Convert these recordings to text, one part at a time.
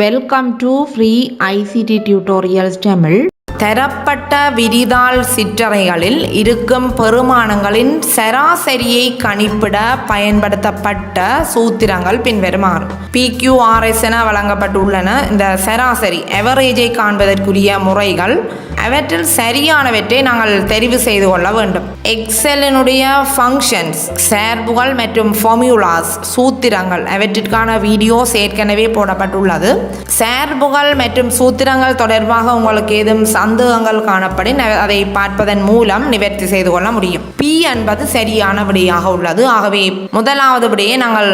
Welcome to free ICT tutorials Tamil தரப்பட்ட விரிதாள் சிற்றறைகளில் இருக்கும் பெருமானங்களின் சராசரியை கணிப்பிட பயன்படுத்தப்பட்ட சூத்திரங்கள் பின்வருமாறு. பிக்யூஆர்எஸ் என வழங்கப்பட்டுள்ளன. இந்த சராசரி எவரேஜை காண்பதற்குரிய முறைகள் அவற்றில் சரியானவற்றை நாங்கள் தெரிவு செய்து கொள்ள வேண்டும். எக்ஸலினுடைய ஃபங்க்ஷன்ஸ் சேர்புகள் மற்றும் ஃபார்முலாஸ் சூத்திரங்கள் அவற்றிற்கான வீடியோஸ் ஏற்கனவே போடப்பட்டுள்ளது. சேர்புகள் மற்றும் சூத்திரங்கள் தொடர்பாக உங்களுக்கு ஏதும் சந்தேகங்கள் காணப்படி அதை பார்ப்பதன் மூலம் நிவர்த்தி செய்து கொள்ள முடியும். பி என்பது சரியான விடையாக உள்ளது. ஆகவே முதலாவது விடையை நாங்கள்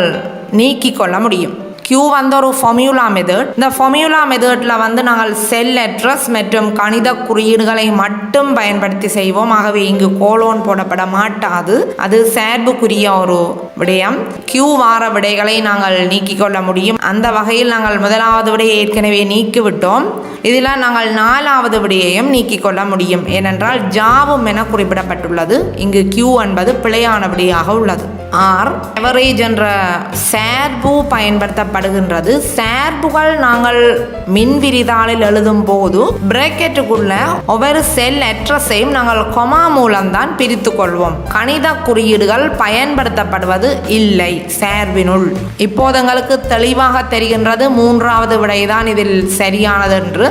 நீக்கிக் கொள்ள முடியும். கியூ வந்து ஒரு ஃபொமியூலா மெதட் இந்த ஃபொமியூலா மெதட்டில் வந்து நாங்கள் செல் அட்ரஸ் மற்றும் கணித குறியீடுகளை மட்டும் பயன்படுத்தி செய்வோம். ஆகவே இங்கு கோலோன் போடப்பட மாட்டாது. அது சேர்புக்குரிய ஒரு விடயம். கியூ வார விடைகளை நாங்கள் நீக்கிக் கொள்ள முடியும். அந்த வகையில் நாங்கள் முதலாவது விடையை ஏற்கனவே நீக்கிவிட்டோம். இதில் நாங்கள் நாலாவது விடையையும் நீக்கிக் கொள்ள முடியும். ஏனென்றால் ஜாவும் என குறிப்பிடப்பட்டுள்ளது. இங்கு கியூ என்பது பிழையான விடையாக உள்ளது. ஆர் எவரேஜ் என்ற சேர்பு பயன்படுத்தப்படுகின்றது. சேர்புகள் நாங்கள் மின்விரிதாளில் எழுதும் போது பிரேக்கெட்டுக்குள்ள ஒவ்வொரு செல் அட்ரஸையும் நாங்கள் கொமா மூலம்தான் பிரித்து கொள்வோம். கணித குறியீடுகள் பயன்படுத்தப்படுவது இல்லை சேர்வினுள். இப்போது எங்களுக்கு தெளிவாக தெரிகின்றது மூன்றாவது விடைதான் இதில் சரியானது என்று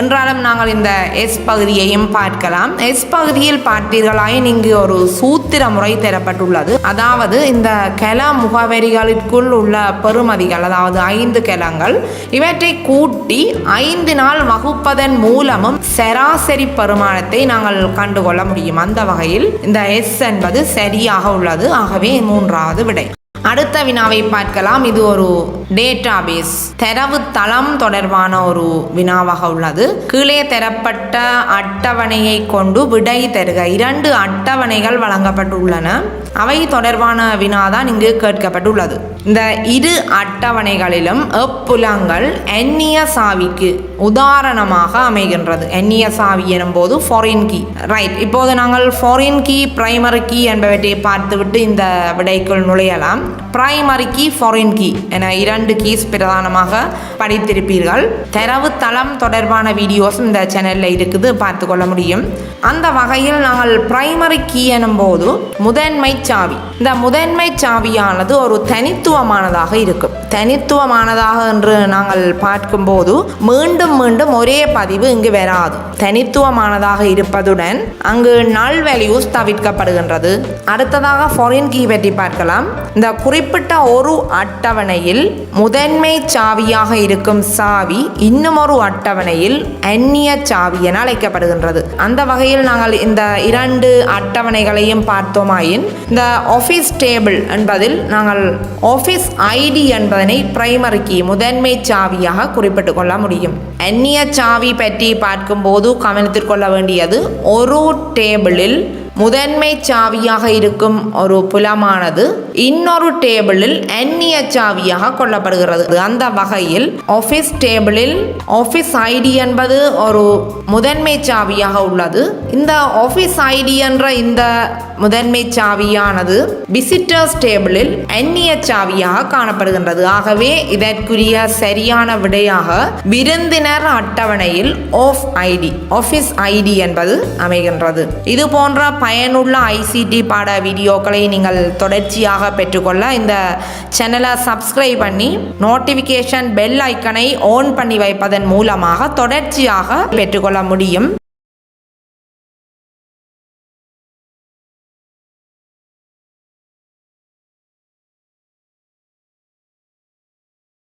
என்றாலும் நாங்கள் இந்த எஸ் பகுதியையும் பார்க்கலாம். எஸ் பகுதியில் பார்த்தீர்களாயின் இங்கு ஒரு சூத்திர முறை தரப்பட்டுள்ளது. அதாவது இந்த கெல முகவரிகளுக்குள் உள்ள பெறுமதிகள் அதாவது ஐந்து கெலங்கள் இவற்றை கூட்டி ஐந்து நாள் வகுப்பதன் மூலமும் சராசரி பெருமானத்தை நாங்கள் கண்டுகொள்ள முடியும். அந்த வகையில் இந்த எஸ் என்பது சரியாக உள்ளது. ஆகவே மூன்றாவது விடை. அடுத்த வினாவை பார்க்கலாம். இது ஒரு டேட்டாபேஸ் தரவு தளம் தொடர்பான ஒரு வினாவாக உள்ளது. கீழே தரப்பட்ட அட்டவணையை கொண்டு விடை தருக. இரண்டு அட்டவணைகள் வழங்கப்பட்டுள்ளன. அவை தொடர்பான வினாதான் இங்கு கேட்கப்பட்டுள்ளது. இந்த இரு அட்டவணைகளிலும் எப்புலங்கள் எண்ணிய சாவிக்கு உதாரணமாக அமைகின்றது. எண்ணிய சாவி எனும்போது ஃபாரின் கீ ரைட் இப்போது நாங்கள் ஃபாரின் கீ பிரைமரி கீ என்பவற்றை பார்த்துவிட்டு இந்த விடைக்குள் நுழையலாம். பிரைமரி கீ ஃபாரின் கீ என இரண்டு கீஸ் பிரதானமாக படித்திருப்பீர்கள். தரவு தளம் தொடர்பான வீடியோஸ் இந்த சேனலில் இருக்குது பார்த்து கொள்ள முடியும். அந்த வகையில் நாங்கள் பிரைமரி கீ எனும்போது முதன்மை சாவி. இந்த முதன்மை சாவியானது ஒரு தனித்துவமானதாக இருக்கும் தனித்துவமானதாக என்று நாங்கள் பார்க்கும்போது மீண்டும் மீண்டும் ஒரே பதிவு இங்கு வராது. தனித்துவமானதாக இருப்பதுடன் அங்கு நல் வேல்யூஸ் தவிர்க்கப்படுகின்றது. அடுத்ததாக ஃபாரின் கீ பற்றி பார்க்கலாம். இந்த குறிப்பிட்ட ஒரு அட்டவணையில் முதன்மை சாவியாக இருக்கும் சாவி இன்னுமொரு அட்டவணையில் அந்நிய சாவி என அழைக்கப்படுகின்றது. அந்த வகையில் நாங்கள் இந்த இரண்டு அட்டவணைகளையும் பார்த்தோமாயின் இந்த ஆஃபீஸ் டேபிள் என்பதில் நாங்கள் ஆஃபீஸ் ஐடி என்பதனை பிரைமரி கீ முதன்மை சாவியாக குறிப்பிட்டு கொள்ள முடியும். அந்நிய சாவி பற்றி பார்க்கும்போது கவனத்தில் கொள்ள வேண்டியது ஒரு டேபிளில் முதன்மை சாவியாக இருக்கும் ஒரு புலமானது இன்னொரு டேபிளில் அந்நிய சாவியாக கொள்ளப்படுகிறது. அந்த வகையில் ஆஃபீஸ் டேபிளில் ஆஃபீஸ் ஐடி என்பது ஒரு முதன்மை சாவியாக உள்ளது. இந்த ஆஃபீஸ் ஐடி என்ற இந்த முதன்மை சாவியானது விசிட்டர்ஸ் டேபிளில் அந்நிய சாவியாக காணப்படுகின்றது. ஆகவே இதற்குரிய சரியான விடையாக விருந்தினர் அட்டவணையில் ஆஃப் ஐடி ஆஃபீஸ் ஐடி என்பது அமைகின்றது. இது போன்ற பயனுள்ள ஐசிடி பாட வீடியோக்களை நீங்கள் தொடர்ச்சியாக பெற்றுக்கொள்ள இந்த சேனலை சப்ஸ்கிரைப் பண்ணி நோட்டிஃபிகேஷன் பெல் ஐக்கனை ஆன் பண்ணி வைப்பதன் மூலமாக தொடர்ச்சியாக பெற்றுக்கொள்ள முடியும்.